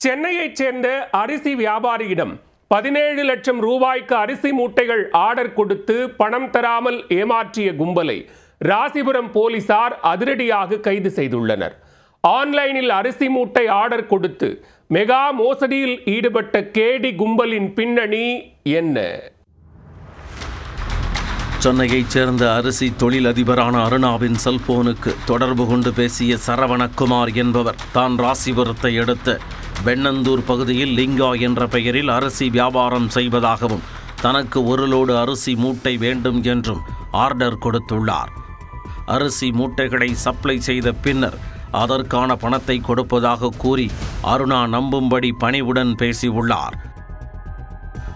சென்னையைச் சேர்ந்த அரிசி வியாபாரியிடம் பதினேழு லட்சம் ரூபாய்க்கு அரிசி மூட்டைகள் ஆர்டர் கொடுத்து பணம் தராமல் ஏமாற்றிய கும்பலை ராசிபுரம் போலீசார் அதிரடியாக கைது செய்துள்ளனர். ஆன்லைனில் அரிசி மூட்டை ஆர்டர் கொடுத்து மெகா மோசடியில் ஈடுபட்ட கேடி கும்பலின் பின்னணி என்ன? சென்னையைச் சேர்ந்த அரிசி தொழிலதிபரான அருணாவின் செல்போனுக்கு தொடர்பு கொண்டு பேசிய சரவணக்குமார் என்பவர் தான் ராசிபுரத்தை அடுத்த வெண்ணந்தூர் பகுதியில் லிங்கா என்ற பெயரில் அரிசி வியாபாரம் செய்வதாகவும் தனக்கு ஒரு லோடு அரிசி மூட்டை வேண்டும் என்றும் ஆர்டர் கொடுத்துள்ளார். அரிசி மூட்டைகளை சப்ளை செய்த பின்னர் அதற்கான பணத்தை கொடுப்பதாக கூறி அருணா நம்பும்படி பணிவுடன் பேசியுள்ளார்.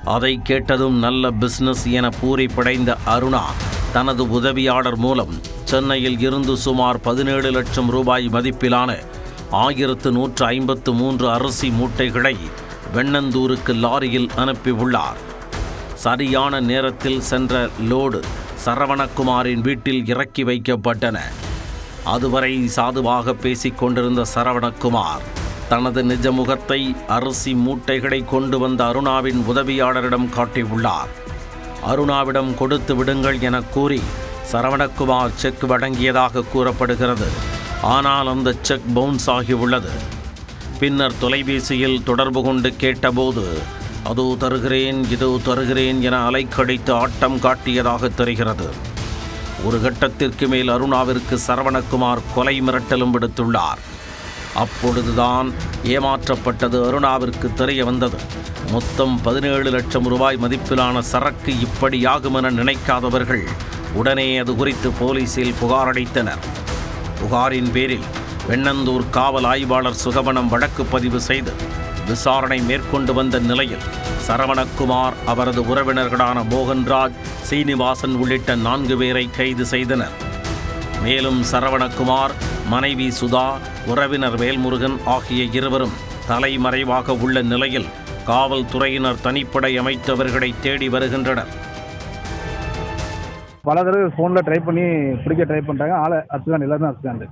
அதை கேட்டதும் நல்ல பிஸ்னஸ் என பூரிப்படைந்த அருணா தனது உதவியாளர் மூலம் சென்னையில் இருந்து சுமார் பதினேழு லட்சம் ரூபாய் மதிப்பிலான ஆயிரத்து நூற்று ஐம்பத்து மூன்று அரிசி மூட்டைகளை வெண்ணந்தூருக்கு லாரியில் அனுப்பியுள்ளார். சரியான நேரத்தில் சென்ற லோடு சரவணகுமாரின் வீட்டில் இறக்கி வைக்கப்பட்டன. அதுவரை சாதுவாக பேசிக் கொண்டிருந்த சரவணகுமார் தனது நிஜ முகத்தை அரிசி மூட்டைகளை கொண்டு வந்த அருணாவின் உதவியாளரிடம் காட்டியுள்ளார். அருணாவிடம் கொடுத்து விடுங்கள் என கூறி சரவணகுமார் செக் வழங்கியதாக கூறப்படுகிறது. ஆனால் அந்த செக் பவுன்ஸ் ஆகியுள்ளது. பின்னர் தொலைபேசியில் தொடர்பு கொண்டு கேட்டபோது அதோ தருகிறேன் இதோ தருகிறேன் என அலைக்கடித்து ஆட்டம் காட்டியதாக தெரிகிறது. ஒரு கட்டத்திற்கு மேல் அருணாவிற்கு சரவணகுமார் கொலை மிரட்டலும் விடுத்துள்ளார். அப்பொழுதுதான் ஏமாற்றப்பட்டது அருணாவிற்கு தெரிய வந்தது. மொத்தம் பதினேழு லட்சம் ரூபாய் மதிப்பிலான சரக்கு இப்படியாகும் என நினைக்காதவர்கள் உடனே அது குறித்து போலீசில் புகாரளித்தனர் புகாரின் பேரில் வெண்ணந்தூர் காவல் ஆய்வாளர் சுகவனம் வழக்கு பதிவு செய்து விசாரணை மேற்கொண்டு வந்த நிலையில் சரவணக்குமார் அவரது உறவினர்களான மோகன்ராஜ் சீனிவாசன் உள்ளிட்ட நான்கு பேரை கைது செய்தனர். மேலும் சரவணகுமார் மனைவி சுதா உறவினர் வேல்முருகன் ஆகிய இருவரும் தலைமறைவாக உள்ள நிலையில் காவல்துறையினர் தனிப்படை அமைத்தவர்களை தேடி வருகின்றனர். பல தடவை ஃபோனில் ட்ரை பண்ணி பிடிக்க ட்ரை பண்ணிட்டாங்க. ஆளை அசுகான் எல்லாருமே அசுகாண்டு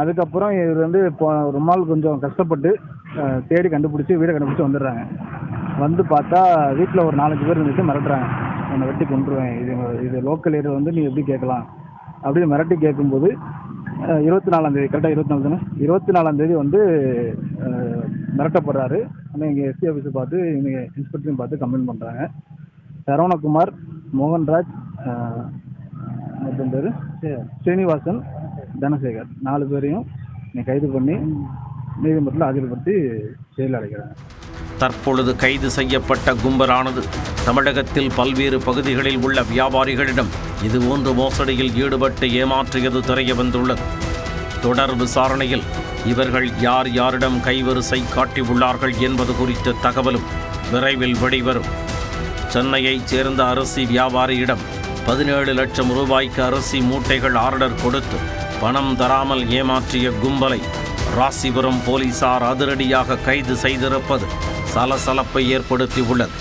அதுக்கப்புறம் இவர் வந்து இப்போ ரொம்ப நாள் கொஞ்சம் கஷ்டப்பட்டு தேடி கண்டுபிடிச்சி வீடை கண்டுபிடிச்சி வந்துடுறாங்க. வந்து பார்த்தா வீட்டில் ஒரு நாலஞ்சு பேர் இருந்துட்டு மிரட்டுறாங்க. உன்னை வெட்டி கொண்டுருவேன் இது இது லோக்கல் ஏரியா வந்து நீ எப்படி கேட்கலாம்? அப்படின்னு மிரட்டி கேட்கும்போது இருபத்தி நாலாம் தேதி கரெக்டாக இருபத்தி நாலு தானே? இருபத்தி நாலாம் தேதி வந்து மிரட்டப்படுறாரு. ஆனால் இங்கே எஸ்பி ஆஃபீஸை பார்த்து இவங்க இன்ஸ்பெக்டரையும் பார்த்து கம்ப்ளைண்ட் பண்ணுறாங்க சரவணகுமார் மோகன்ராஜ் மொத்தம் பேர் ஸ்ரீனிவாசன் தனசேகர். நாலு பேரையும் நீ கைது பண்ணி நீதிமன்றத்தில் ஆஜர்படுத்தி ஜெயிலில் அடைக்கிறாங்க. தற்பொழுது கைது செய்யப்பட்ட கும்பரானது தமிழகத்தில் பல்வேறு பகுதிகளில் உள்ள வியாபாரிகளிடம் இதுபோன்று மோசடியில் ஈடுபட்டு ஏமாற்றியது தெரிய வந்துள்ளது. தொடர் விசாரணையில் இவர்கள் யார் யாரிடம் கைவரிசை காட்டியுள்ளார்கள் என்பது குறித்த தகவலும் விரைவில் வெளிவரும். சென்னையைச் சேர்ந்த அரிசி வியாபாரியிடம் பதினேழு லட்சம் ரூபாய்க்கு அரிசி மூட்டைகள் ஆர்டர் கொடுத்து பணம் தராமல் ஏமாற்றிய கும்பலை ராசிபுரம் போலீசார் அதிரடியாக கைது செய்திருப்பது சலசலப்பை ஏற்படுத்தியுள்ளது.